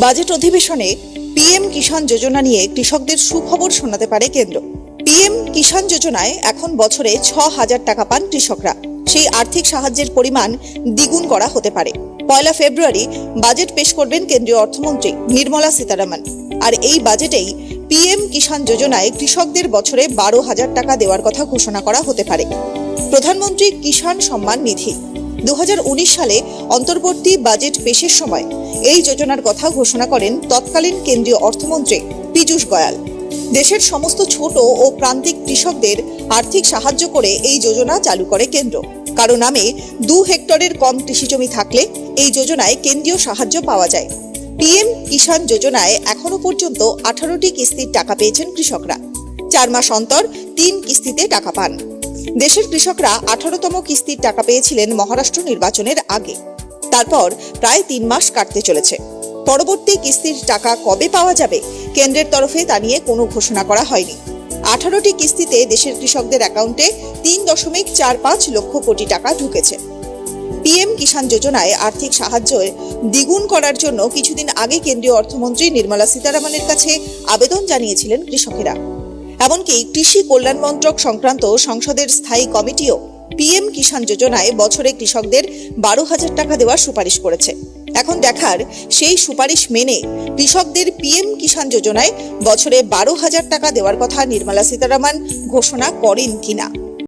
Budget অধিবেশনে PM কিষাণ যোজনা নিয়ে কৃষকদের সুখবর শোনাতে পারে কেন্দ্র। পিএম কিষাণ যোজনায় এখন বছরে ছ হাজার টাকা পান কৃষকরা। সেই আর্থিক সাহায্যের পরিমাণ দ্বিগুণ করা হতে পারে। পয়লা ফেব্রুয়ারি বাজেট পেশ করবেন কেন্দ্রীয় অর্থমন্ত্রী নির্মলা সীতারামন। আর এই বাজেটেই পিএম কিষাণ যোজনায় কৃষকদের বছরে বারো হাজার টাকা দেওয়ার কথা ঘোষণা করা হতে পারে। প্রধানমন্ত্রী কিষাণ সম্মান নিধি। দু হাজার উনিশ সালে অন্তর্বর্তী বাজেট পেশের সময় এই যোজনার কথা ঘোষণা করেন তৎকালীন কেন্দ্রীয় অর্থমন্ত্রী পীযূষ গয়াল। দেশের সমস্ত ছোট ও প্রান্তিক কৃষকদের আর্থিক সাহায্য করে এই যোজনা চালু করে কেন্দ্র। কারও নামে দু হেক্টরের কম কৃষিজমি থাকলে এই যোজনায় কেন্দ্রীয় সাহায্য পাওয়া যায়। পিএম কিষাণ যোজনায় এখনও পর্যন্ত আঠারোটি কিস্তির টাকা পেয়েছেন কৃষকরা। চার মাস অন্তর তিন কিস্তিতে টাকা পান। দেশের কৃষকরা আঠারোতম কিস্তির টাকা পেয়েছিলেন মহারাষ্ট্র নির্বাচনের আগে। তারপর প্রায় তিন মাস কাটতে চলেছে। পরবর্তী কিস্তির টাকা কবে পাওয়া যাবে, কেন্দ্রের তরফে তা নিয়ে কোনো ঘোষণা করা হয়নি। আঠারোটি কিস্তিতে দেশের কৃষকদের অ্যাকাউন্টে তিন দশমিক চার পাঁচ লক্ষ কোটি টাকা ঢুকেছে। পিএম কিষাণ যোজনায় আর্থিক সাহায্য দ্বিগুণ করার জন্য কিছুদিন আগে কেন্দ্রীয় অর্থমন্ত্রী নির্মলা সীতারামনের কাছে আবেদন জানিয়েছিলেন কৃষকেরা। এমনকি কৃষি কল্যাণ মন্ত্রক সংক্রান্ত সংসদের স্থায়ী কমিটিও পিএম কিষাণ যোজনায় বছরে কৃষকদের বারো হাজার টাকা দেওয়ার সুপারিশ করেছে। এখন দেখার সেই সুপারিশ মেনে কৃষকদের পিএম কিষাণ যোজনায় বছরে বারো হাজার টাকা দেওয়ার কথা নির্মলা সীতারামন ঘোষণা করেন কিনা।